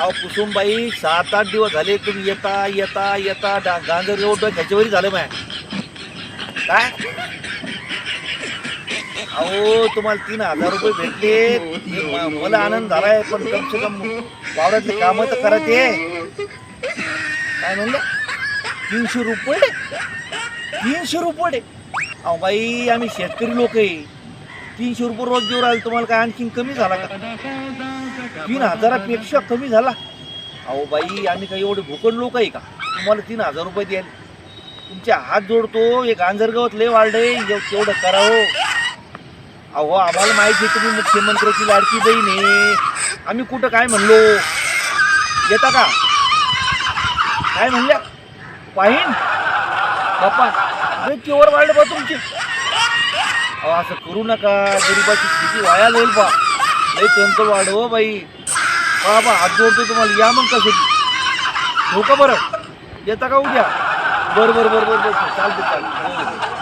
अहो कुसुमबाई सात आठ दिवस झाले तुम्ही येता येता येता डा- गांजर रोड त्याच्यावरही झालं माय. काय? अहो तुम्हाला तीन हजार रुपये भेटले. म- मला आनंद झालाय पण कम से कम वावरातले कामं तर करा ते. काय म्हणलं? तीनशे रुपये? तीनशे रुपये? अहो बाई आम्ही शेतकरी लोक आहे. तीनशे रुपये रोज देऊ राहिले. तुम्हाला काय आणखीन कमी झाला का? तीन हजारापेक्षा कमी झाला. अहो बाई आम्ही काही एवढे भूकड लोक आहे का? तुम्हाला तीन हजार रुपये द्याल तुमचे हात जोडतो. एक आंजरगावात लय वाढले. तेवढं करावं? अहो आम्हाला माहिती आहे तुम्ही मुख्यमंत्र्याची लाडकी बहीण आहे. आम्ही कुठं काय म्हणलो? येता का? काय म्हणल्या? पाहिन? बाप्पा केवर वाढले बा तुमचे. असं करू नका. गरीबाची स्थिती वाया जाईल बा. नाही त्यांचं वाढव हो बाई. बा बा हात जोडतो तुम्हाला. या मग कसं? हो का बरं? येता का उद्या? बरं बरं बरं बरं बरं. चालते चालतं हो.